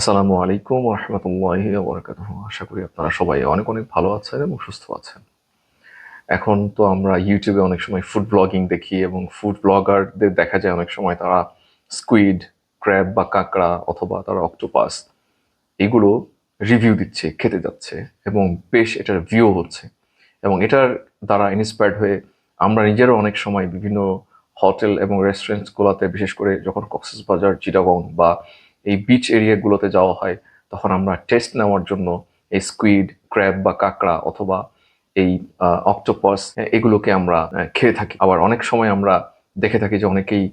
আসসালামু আলাইকুম রহমতুল্লাহ বরকাত আশা করি আপনারা সবাই অনেক অনেক ভালো আছেন এবং সুস্থ আছেন। এখন তো আমরা ইউটিউবে অনেক সময় ফুড ব্লগিং দেখি এবং ফুড ব্লগারদের দেখা যায় অনেক সময় তারা স্কুইড ক্র্যাব বা কাঁকড়া অথবা তারা অক্টোপাস এগুলো রিভিউ দিচ্ছে, খেতে যাচ্ছে এবং বেশ এটার ভিউ হচ্ছে। এবং এটার দ্বারা ইন্সপায়ার্ড হয়ে আমরা নিজেরও অনেক সময় বিভিন্ন হোটেল এবং রেস্টুরেন্টসগুলোতে বিশেষ করে যখন কক্সেস বাজার চিটাগং বা এই বিচ এরিয়াগুলোতে যাওয়া হয়, তখন আমরা টেস্ট নেওয়ার জন্য এই স্কুইড ক্র্যাব বা কাঁকড়া অথবা এই অক্টোপাস এগুলোকে আমরা খেয়ে থাকি। আবার অনেক সময় আমরা দেখে থাকি যে অনেকেই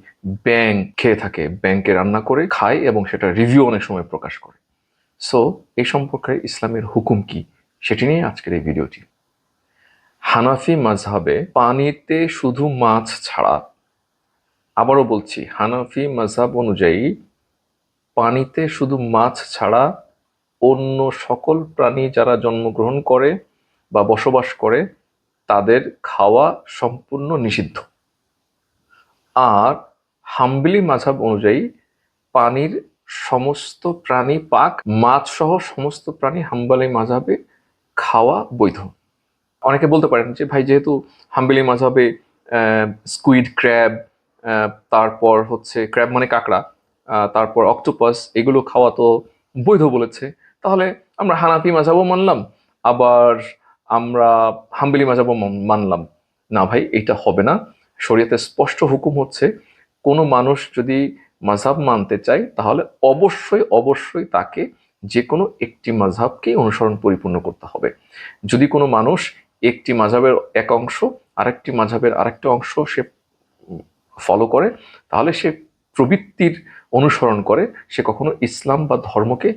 ব্যাং খেয়ে থাকে ব্যাংকে রান্না করে খায় এবং সেটা রিভিউ অনেক সময় প্রকাশ করে। সো এই সম্পর্কে ইসলামের হুকুম কি? সেটি নিয়ে আজকের এই ভিডিওটি। হানাফি মাঝহাবে পানিতে শুধু মাছ ছাড়া, আবারও বলছি, হানাফি মাঝহাব অনুযায়ী পানিতে শুধু মাছ ছাড়া অন্য সকল প্রাণী যারা জন্মগ্রহণ করে বা বসবাস করে, তাদের খাওয়া সম্পূর্ণ নিষিদ্ধ। আর হাম্বলি মাঝাব অনুযায়ী পানির সমস্ত প্রাণী পাক মাছ সহ সমস্ত প্রাণী হাম্বালি মাঝাবে খাওয়া বৈধ। অনেকে বলতে পারেন যে, ভাই, যেহেতু হাম্বলি মাঝাবে স্কুইড ক্র্যাব তারপর হচ্ছে ক্র্যাব মানে কাঁকড়া তারপর অক্টোপাস, এগুলো খাওয়া তো বৈধ বলেছে। তাহলে আমরা হানাফি মাঝাবও মানলাম, আবার আমরা হাম্বলি মাঝাবও মানলাম। না ভাই এটা হবে না। শরীয়তে স্পষ্ট হুকুম হচ্ছে, কোনো মানুষ যদি মাঝাব মানতে চায়, তাহলে অবশ্যই অবশ্যই তাকে যে কোনো একটি মাঝাবকেই অনুসরণ পরিপূর্ণ করতে হবে। যদি কোনো মানুষ একটি মাঝাবের এক অংশ, আরেকটি মাঝাবের আরেকটি অংশ সে ফলো করে, তাহলে সে প্রবৃত্তির অনুসরণ করে, সে কখনো ইসলাম বা ধর্মকে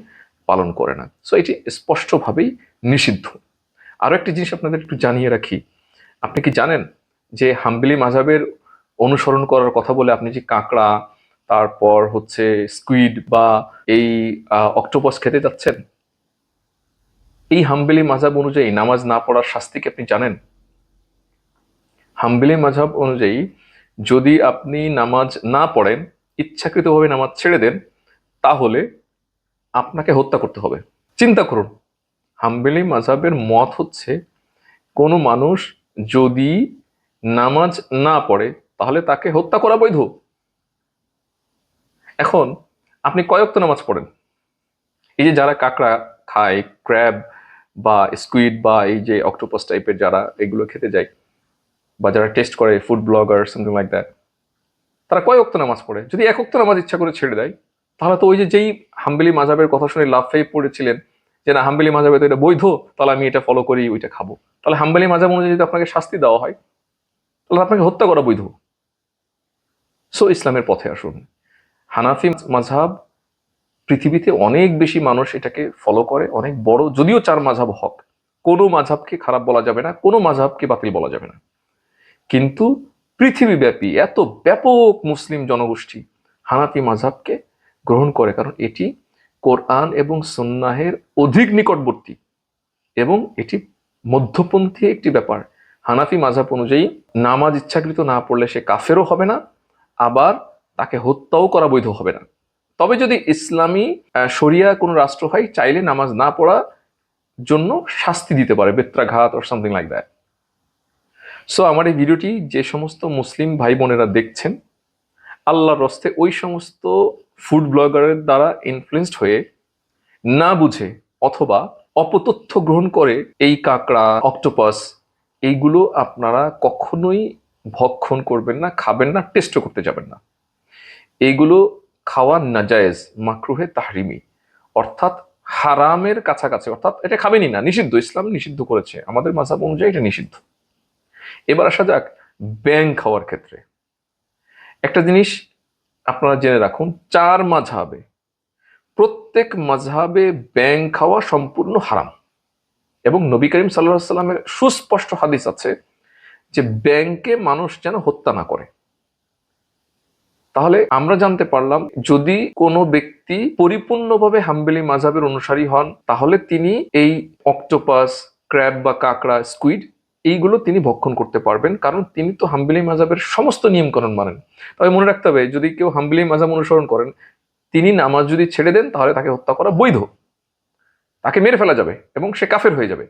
পালন করে না। সো এটি স্পষ্টভাবেই নিষিদ্ধ। আরও একটি জিনিস আপনাদের একটু জানিয়ে রাখি। আপনি কি জানেন যে হাম্বলি মাঝাবের অনুসরণ করার কথা বলে আপনি যে কাঁকড়া, তারপর হচ্ছে স্কুইড বা এই অক্টোপাস খেতে যাচ্ছেন? এই হাম্বলি মাঝাব অনুযায়ী নামাজ না পড়ার শাস্তি কি আপনি জানেন? হাম্বলি মাঝাব অনুযায়ী যদি আপনি নামাজ না পড়েন ইচ্ছাকৃতভাবে নামাজ ছেড়ে দেন, তাহলে আপনাকে হত্যা করতে হবে। চিন্তা করুন, হাম্বেলি মাঝাবের মত হচ্ছে, কোনো মানুষ যদি নামাজ না পড়ে, তাহলে তাকে হত্যা করা বৈধ। এখন, আপনি কয়ক্ত নামাজ পড়েন? এই যে যারা কাঁকড়া খায়, ক্র্যাব বা স্কুইড বা এই যে অক্টোপাস টাইপের যারা এগুলো খেতে যায়, বা যারা টেস্ট করে, food blogger, something like that তারা কয় অক্ত নামাজ পড়ে? যদি এক অক্ত নামাজ ইচ্ছা করে ছেড়ে দেয়, তাহলে তো ওই যে যেই হাম্বেলি মাজাবের কথা শুনে লাফেই পড়েছিলেন, যে না, হাম্বেলি মাজাবে তো এটা বৈধ, তাহলে আমি এটা ফলো করি, ওইটা খাব। তাহলে হাম্বেলি মাজাব অনুযায়ী যদি আপনাকে শাস্তি দেওয়া হয়, তাহলে আপনাকে হত্যা করা বৈধ। সো ইসলামের পথে আসুন। হানাফি মাঝহাব পৃথিবীতে অনেক বেশি মানুষ এটাকে ফলো করে, অনেক বড়, যদিও চার মাঝহাব হক। কোনো মাঝহাবকে খারাপ বলা যাবে না, কোনো মাঝহাবকে বাতিল বলা যাবে না। কিন্তু পৃথিবীব্যাপী, এত ব্যাপক মুসলিম জনগোষ্ঠী হানাফি মাঝহাবকে গ্রহণ করে। কারণ এটি কোরআন এবং সন্ন্যাহের অধিক নিকটবর্তী এবং এটি মধ্যপন্থী একটি ব্যাপার। হানাফি মাঝহাব অনুযায়ী নামাজ ইচ্ছাকৃত না পড়লে সে কাফেরও হবে না, আবার তাকে হত্যাও করা বৈধ হবে না। তবে যদি ইসলামী শরিয়া কোনো রাষ্ট্র হয়, চাইলে নামাজ না পড়া জন্য শাস্তি দিতে পারে, বেত্রাঘাত or something like that so আমার এই ভিডিওটি যে সমস্ত মুসলিম ভাই বোনেরা দেখছেন, আল্লাহর রস্তে ওই সমস্ত ফুড ব্লগারের দ্বারা ইনফ্লুয়েসড হয়ে না বুঝে অথবা অপতথ্য গ্রহণ করে এই কাঁকড়া অক্টোপাস এইগুলো আপনারা কখনোই ভক্ষণ করবেন না, খাবেন না টেস্টও করতে যাবেন না। এইগুলো খাওয়া নাজায়েজ, মাকরুহে তাহরিমি, অর্থাৎ হারামের কাছাকাছি, অর্থাৎ এটা খাবেনই না, নিষিদ্ধ, ইসলাম নিষিদ্ধ করেছে। আমাদের মাসাব অনুযায়ী এটা নিষিদ্ধ। এবার আসা যাক ব্যাং খাওয়ার ক্ষেত্রে। একটা জিনিস আপনারা জেনে রাখুন, চার মাঝহাবে। প্রত্যেক মাঝহাবে ব্যাং খাওয়া সম্পূর্ণ হারাম। এবং নবী করিম সাল্লাহ সাল্লামের সুস্পষ্ট হাদিস আছে যে ব্যাংকে মানুষ যেন হত্যা না করে। তাহলে আমরা জানতে পারলাম, যদি কোনো ব্যক্তি পরিপূর্ণভাবে হাম্বেলি মাঝাবের অনুসারী হন, তাহলে তিনি এই অক্টোপাস, ক্র্যাব বা কাঁকড়া, স্কুইড এইগুলো তিনি ভক্ষণ করতে পারবেন, কারণ তিনি তো হাম্বিলি মাজাবের সমস্ত নিয়মকানুন মানেন। তবে মনে রাখতে হবে, যদি কেউ হাম্বেলি মাজাব অনুসরণ করেন, তিনি নামাজ যদি ছেড়ে দেন, তাহলে তাকে হত্যা করা বৈধ। তাকে মেরে ফেলা যাবে এবং সে কাফের হয়ে যাবে।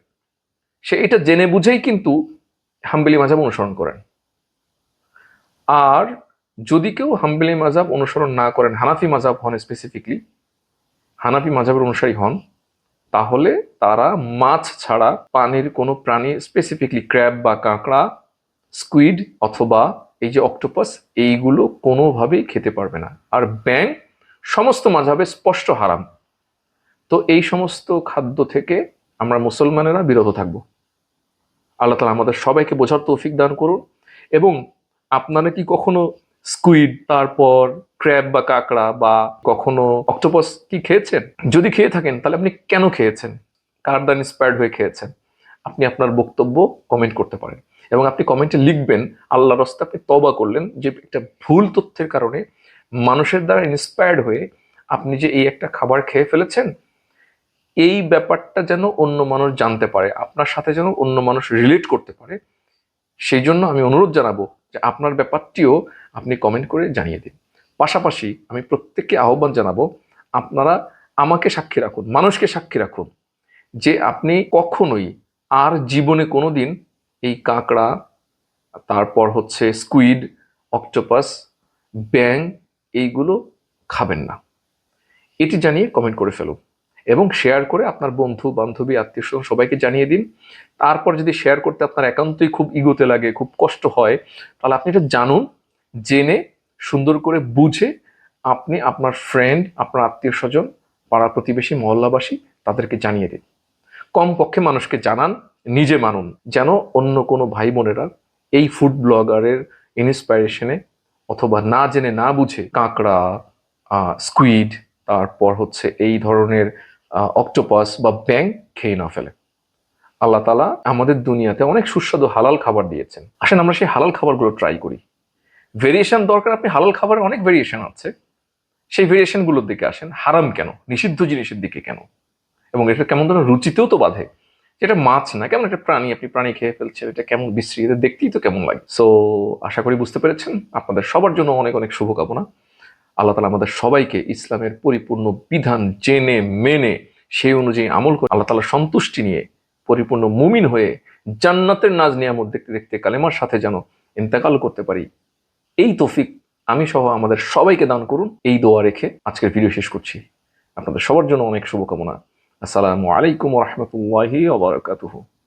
সে এটা জেনে বুঝেই কিন্তু হাম্বিলি মাজাব অনুসরণ করেন। আর যদি কেউ হাম্বেলি মাজাব অনুসরণ না করেন, হানাফি মাজাব হন স্পেসিফিকলি হানাফি মাজাবের অনুসারী হন তাহলে তারা মাছ ছাড়া পানির কোনো প্রাণী স্পেসিফিকলি ক্র্যাব বা কাঁকড়া স্কুইড অথবা এই যে অক্টোপাস এইগুলো কোনোভাবেই খেতে পারবে না। আর ব্যাং সমস্ত মাঝাবে স্পষ্ট হারাম। তো এই সমস্ত খাদ্য থেকে আমরা মুসলমানেরা বিরত থাকব। আল্লাহ তালা আমাদের সবাইকে বোঝার তৌফিক দান করুন। এবং আপনারা কি কখনো স্কুইড তারপর ক্র্যাব বা কাঁকড়া বা কখনো অক্টোপাস কি খেয়েছেন? যদি খেয়ে থাকেন, তাহলে আপনি কেন খেয়েছেন? কার দ্বারা ইন্সপায়ার্ড হয়ে খেয়েছেন? আপনি আপনার বক্তব্য কমেন্ট করতে পারেন। এবং আপনি কমেন্টে লিখবেন আল্লাহ রস্তা আপনি তবা করলেন যে একটা ভুল তথ্যের কারণে মানুষের দ্বারা ইন্সপায়ার্ড হয়ে আপনি যে এই একটা খাবার খেয়ে ফেলেছেন, এই ব্যাপারটা যেন অন্য মানুষ জানতে পারে, আপনার সাথে যেন অন্য মানুষ রিলেট করতে পারে, সেই জন্য আমি অনুরোধ জানাব যে আপনার ব্যাপারটিও আপনি কমেন্ট করে জানিয়ে দিন। পাশাপাশি আমি প্রত্যেককে আহ্বান জানাব, আপনারা আমাকে সাক্ষী রাখুন, মানুষকে সাক্ষী রাখুন যে আপনি কখনোই আর জীবনে কোনো দিন এই কাঁকড়া, তারপর হচ্ছে স্কুইড অক্টোপাস ব্যাং এইগুলো খাবেন না। এটি জানিয়ে কমেন্ট করে ফেলুন এবং শেয়ার করে আপনার বন্ধু, বান্ধবী, আত্মীয় স্বজন সবাইকে জানিয়ে দিন। তারপর যদি শেয়ার করতে আপনার একান্তই খুব ইগোতে লাগে, খুব কষ্ট হয়, তাহলে আপনি এটা জানুন, জেনে সুন্দর করে বুঝে আপনি আপনার ফ্রেন্ড আপনার আত্মীয় স্বজন, পাড়া প্রতিবেশী, মহল্লাবাসী তাদেরকে জানিয়ে দিন। কমপক্ষে মানুষকে জানান, নিজে মানুন যেন অন্য কোনো ভাই বোনেরা এই ফুড ব্লগারের ইন্সপাইরেশনে অথবা না জেনে না বুঝে কাঁকড়া স্কুইড তারপর হচ্ছে এই ধরনের অক্টোপাস বা ব্যাং খেয়ে না ফেলে। আল্লাহ তালা আমাদের দুনিয়াতে অনেক সুস্বাদু হালাল খাবার দিয়েছেন। আসেন আমরা সেই হালাল খাবারগুলো ট্রাই করি। ভেরিয়েশন দরকার, আপনি হালাল খাবারের অনেক ভেরিয়েশন আছে। সেই ভেরিয়েশনগুলোর দিকে আসেন। হারাম কেন? নিষিদ্ধ জিনিসের দিকে কেন? এবং এটা কেমন ধরনের রুচিতেও তো বাধে। যেটা মাছ না, কেমন একটা প্রাণী, আপনি প্রাণী খেয়ে ফেলছেন, এটা কেমন বিশ্রী, এটা দেখতেই তো কেমন লাগে। সো আশা করি বুঝতে পেরেছেন। আপনাদের সবার জন্য অনেক অনেক শুভকামনা। আল্লাহ তালা আমাদের সবাইকে ইসলামের পরিপূর্ণ বিধান জেনে, মেনে, সেই অনুযায়ী আমল করে আল্লাহ তালা সন্তুষ্টি নিয়ে পরিপূর্ণ মুমিন হয়ে জান্নাতের নাজ নিয়ামত দেখতে দেখতে কালেমার সাথে যেন ইন্তেকাল করতে পারি। এই তৌফিক আমি সহ আমাদের সবাইকে দান করুন। এই দোয়া রেখে আজকের ভিডিও শেষ করছি। আপনাদের সবার জন্য অনেক শুভকামনা। আসসালামু আলাইকুম রহমতুল্লাহি